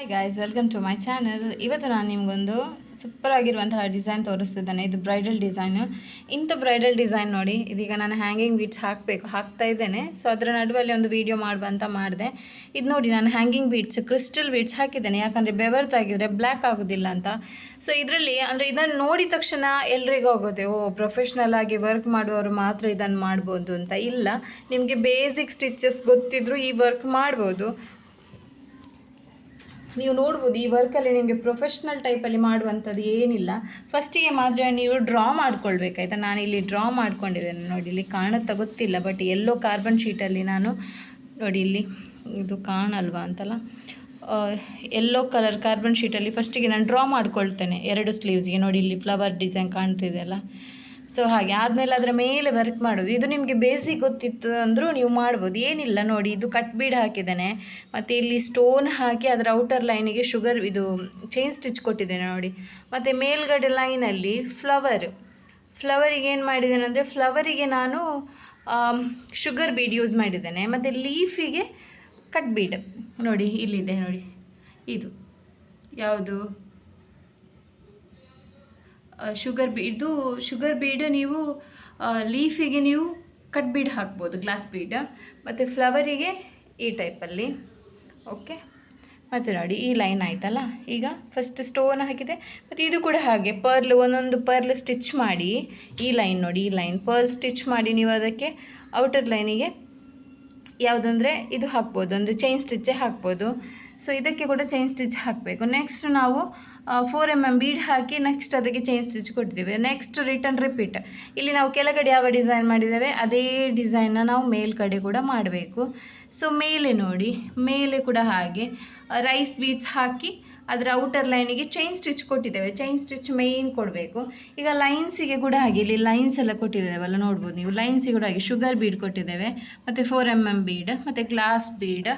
Hi guys welcome to my channel ಇವತ್ತು ನಾನು ನಿಮಗೊಂದು ಸೂಪರ್ ಆಗಿರುವಂತಹ ಡಿಸೈನ್ ತೋರಿಸ್ತಿದ್ದೇನೆ. ಇದು ಬ್ರೈಡಲ್ ಡಿಸೈನು ಇಂಥ ಬ್ರೈಡಲ್ ಡಿಸೈನ್ ನೋಡಿ, ಇದೀಗ ನಾನು ಹ್ಯಾಂಗಿಂಗ್ ಬೀಡ್ಸ್ ಹಾಕಬೇಕು, ಹಾಕ್ತಾ ಇದ್ದೇನೆ. ಸೊ ಅದರ ನಡುವಲ್ಲಿ ಒಂದು ವೀಡಿಯೋ ಮಾಡುವ ಅಂತ ಮಾಡಿದೆ. ಇದು ನೋಡಿ, ನಾನು ಹ್ಯಾಂಗಿಂಗ್ ಬೀಡ್ಸ್ ಕ್ರಿಸ್ಟಲ್ ಬೀಡ್ಸ್ ಹಾಕಿದ್ದೇನೆ. ಯಾಕಂದರೆ ಬೆವರ್ತಾಗಿದ್ದರೆ ಬ್ಲ್ಯಾಕ್ ಆಗೋದಿಲ್ಲ ಅಂತ. ಸೊ ಇದರಲ್ಲಿ, ಅಂದರೆ ಇದನ್ನು ನೋಡಿದ ತಕ್ಷಣ ಎಲ್ರಿಗೂ ಆಗುತ್ತೆ, ಓ ಪ್ರೊಫೆಷ್ನಲ್ ಆಗಿ ವರ್ಕ್ ಮಾಡುವವರು ಮಾತ್ರ ಇದನ್ನು ಮಾಡ್ಬೋದು ಅಂತ. ಇಲ್ಲ, ನಿಮಗೆ ಬೇಸಿಕ್ ಸ್ಟಿಚಸ್ ಗೊತ್ತಿದ್ರು ಈ ವರ್ಕ್ ಮಾಡ್ಬೋದು. ನೀವು ನೋಡ್ಬೋದು ಈ ವರ್ಕಲ್ಲಿ ನಿಮಗೆ ಪ್ರೊಫೆಷ್ನಲ್ ಟೈಪಲ್ಲಿ ಮಾಡುವಂಥದ್ದು ಏನಿಲ್ಲ. ಫಸ್ಟಿಗೆ ಮಾತ್ರ ನೀವು ಡ್ರಾ ಮಾಡ್ಕೊಳ್ಬೇಕಾಯ್ತಾ? ಇಲ್ಲಿ ಡ್ರಾ ಮಾಡ್ಕೊಂಡಿದ್ದೇನೆ. ನೋಡಿ, ಇಲ್ಲಿ ಕಾಣುತ್ತಾ ಗೊತ್ತಿಲ್ಲ ಬಟ್ ಎಲ್ಲೋ ಕಾರ್ಬನ್ ಶೀಟಲ್ಲಿ ನಾನು, ನೋಡಿ, ಇಲ್ಲಿ ಇದು ಕಾಣಲ್ವಾ ಅಂತಲ್ಲ? ಎಲ್ಲೋ ಕಲರ್ ಕಾರ್ಬನ್ ಶೀಟಲ್ಲಿ ಫಸ್ಟಿಗೆ ನಾನು ಡ್ರಾ ಮಾಡ್ಕೊಳ್ತೇನೆ. ಎರಡು ಸ್ಲೀವ್ಸ್ಗೆ ನೋಡಿ, ಇಲ್ಲಿ ಫ್ಲವರ್ ಡಿಸೈನ್ ಕಾಣ್ತಿದೆಯಲ್ಲ ಸೊ ಹಾಗೆ ಆದಮೇಲೆ ಅದರ ಮೇಲೆ ವರ್ಕ್ ಮಾಡೋದು. ಇದು ನಿಮಗೆ ಬೇಸಿಕ್ ಗೊತ್ತಿತ್ತು ಅಂದರೂ ನೀವು ಮಾಡ್ಬೋದು. ಏನಿಲ್ಲ ನೋಡಿ, ಇದು ಕಟ್ ಬೀಡ್ ಹಾಕಿದ್ದೇನೆ. ಮತ್ತು ಇಲ್ಲಿ ಸ್ಟೋನ್ ಹಾಕಿ ಅದರ ಔಟರ್ ಲೈನಿಗೆ ಶುಗರ್ ಇದು ಚೈನ್ ಸ್ಟಿಚ್ ಕೊಟ್ಟಿದ್ದೇನೆ ನೋಡಿ. ಮತ್ತು ಮೇಲ್ಗಡೆ ಲೈನಲ್ಲಿ ಫ್ಲವರ್ ಫ್ಲವರಿಗೆ ಏನು ಮಾಡಿದ್ದೇನೆ ಅಂದರೆ ಫ್ಲವರಿಗೆ ನಾನು ಶುಗರ್ ಬೀಡ್ ಯೂಸ್ ಮಾಡಿದ್ದೇನೆ. ಮತ್ತು ಲೀಫಿಗೆ ಕಟ್ ಬೀಡ್ ನೋಡಿ, ಇಲ್ಲಿದೆ ನೋಡಿ. ಇದು ಯಾವುದು? ಶುಗರ್ ಬೀಡ್ದು ಶುಗರ್ ಬೀಡ್ ನೀವು ಲೀಫಿಗೆ ನೀವು ಕಟ್ ಬೀಡ್ ಹಾಕ್ಬೋದು ಗ್ಲಾಸ್ ಬೀಡ್ ಮತ್ತು ಫ್ಲವರಿಗೆ ಈ ಟೈಪಲ್ಲಿ ಓಕೆ ಮತ್ತು ನೋಡಿ, ಈ ಲೈನ್ ಆಯ್ತಲ್ಲ? ಈಗ ಫಸ್ಟ್ ಸ್ಟೋನ್ ಹಾಕಿದೆ. ಮತ್ತು ಇದು ಕೂಡ ಹಾಗೆ ಪರ್ಲ್ ಒಂದೊಂದು ಪರ್ಲ್ ಸ್ಟಿಚ್ ಮಾಡಿ, ಈ ಲೈನ್ ನೋಡಿ, ಈ ಲೈನ್ ಪರ್ಲ್ ಸ್ಟಿಚ್ ಮಾಡಿ ನೀವು ಅದಕ್ಕೆ ಔಟರ್ ಲೈನಿಗೆ ಯಾವುದಂದರೆ ಇದು ಹಾಕ್ಬೋದು ಅಂದರೆ ಚೈನ್ ಸ್ಟಿಚ್ಚೇ ಹಾಕ್ಬೋದು. ಸೊ ಇದಕ್ಕೆ ಕೂಡ ಚೈನ್ ಸ್ಟಿಚ್ ಹಾಕಬೇಕು. ನೆಕ್ಸ್ಟ್ ನಾವು ಫೋರ್ ಎಂ ಎಂ ಬೀಡ್ ಹಾಕಿ ನೆಕ್ಸ್ಟ್ ಅದಕ್ಕೆ ಚೈನ್ ಸ್ಟಿಚ್ ಕೊಡ್ತೀವಿ ನೆಕ್ಸ್ಟ್ ರಿಟರ್ನ್ ರಿಪೀಟ್ ಇಲ್ಲಿ ನಾವು ಕೆಳಗಡೆ ಯಾವ ಡಿಸೈನ್ ಮಾಡಿದ್ದೇವೆ, ಅದೇ ಡಿಸೈನ್ನ ನಾವು ಮೇಲ್ಗಡೆ ಕೂಡ ಮಾಡಬೇಕು. ಸೊ ಮೇಲೆ ನೋಡಿ, ಮೇಲೆ ಕೂಡ ಹಾಗೆ ರೈಸ್ ಬೀಡ್ಸ್ ಹಾಕಿ ಅದರ ಔಟರ್ ಲೈನಿಗೆ ಚೈನ್ ಸ್ಟಿಚ್ ಕೊಟ್ಟಿದ್ದೇವೆ. ಚೈನ್ ಸ್ಟಿಚ್ ಮೇಯ್ನ್ ಕೊಡಬೇಕು. ಈಗ ಲೈನ್ಸಿಗೆ ಕೂಡ ಹಾಗೆ, ಇಲ್ಲಿ ಲೈನ್ಸ್ ಎಲ್ಲ ಕೊಟ್ಟಿದ್ದೇವಲ್ಲ, ನೋಡ್ಬೋದು ನೀವು. ಲೈನ್ಸಿಗೆ ಕೂಡ ಹಾಗೆ ಶುಗರ್ ಬೀಡ್ ಕೊಟ್ಟಿದ್ದೇವೆ, ಮತ್ತು ಫೋರ್ ಎಂ ಎಂ ಬೀಡ್ ಮತ್ತು ಗ್ಲಾಸ್ ಬೀಡ್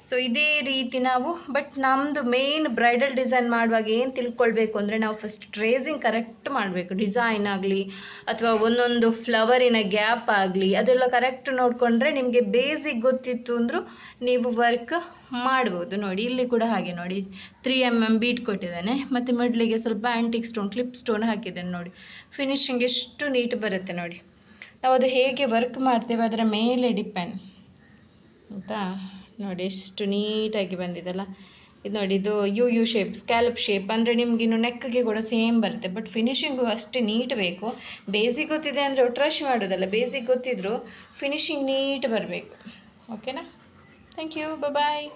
ಸೊ ಇದೇ ರೀತಿ ನಾವು ಬಟ್ ನಮ್ಮದು ಮೇನ್ ಬ್ರೈಡಲ್ ಡಿಸೈನ್ ಮಾಡುವಾಗ ಏನು ತಿಳ್ಕೊಳ್ಬೇಕು ಅಂದರೆ ನಾವು ಫಸ್ಟ್ ಟ್ರೇಸಿಂಗ್ ಕರೆಕ್ಟ್ ಮಾಡಬೇಕು. ಡಿಸೈನ್ ಆಗಲಿ, ಅಥವಾ ಒಂದೊಂದು ಫ್ಲವರಿನ ಗ್ಯಾಪ್ ಆಗಲಿ, ಅದೆಲ್ಲ ಕರೆಕ್ಟ್ ನೋಡಿಕೊಂಡ್ರೆ ನಿಮಗೆ ಬೇಸಿಕ್ ಗೊತ್ತಿತ್ತು ಅಂದರೂ ನೀವು ವರ್ಕ್ ಮಾಡ್ಬೋದು. ನೋಡಿ, ಇಲ್ಲಿ ಕೂಡ ಹಾಗೆ ನೋಡಿ. ತ್ರೀ ಎಂ ಎಂ ಬೀಟ್ ಕೊಟ್ಟಿದ್ದಾನೆ. ಮತ್ತು ಮಿಡ್ಲಿಗೆ ಸ್ವಲ್ಪ ಆ್ಯಂಟಿಕ್ ಸ್ಟೋನ್ ಕ್ಲಿಪ್ ಸ್ಟೋನ್ ಹಾಕಿದ್ದೇನೆ ನೋಡಿ. ಫಿನಿಶಿಂಗ್ ಎಷ್ಟು ನೀಟ್ ಬರುತ್ತೆ ನೋಡಿ. ನಾವು ಅದು ಹೇಗೆ ವರ್ಕ್ ಮಾಡ್ತೇವೆ ಅದರ ಮೇಲೆ ಡಿಪೆಂಡ್ ಆಯಿತಾ? ನೋಡಿ, ಎಷ್ಟು ನೀಟಾಗಿ ಬಂದಿದೆಲ್ಲ. ಇದು ನೋಡಿ, ಇದು U U shape scallop shape ಅಂದರೆ ನಿಮ್ಗೆ ಇನ್ನು ನೆಕ್ಗೆ ಕೂಡ ಸೇಮ್ ಬರುತ್ತೆ. ಬಟ್ ಫಿನಿಶಿಂಗು ಅಷ್ಟೇ ನೀಟ್ ಬೇಕು. ಬೇಸಿಕ್ ಗೊತ್ತಿದೆ ಅಂದರೆ ಒಟ್ರಾಶಿ ಮಾಡೋದಲ್ಲ. ಬೇಸಿಕ್ ಗೊತ್ತಿದ್ರು ಫಿನಿಶಿಂಗ್ ನೀಟ್ ಬರಬೇಕು. ಓಕೆನಾ ಥ್ಯಾಂಕ್ ಯು ಬಾಯ್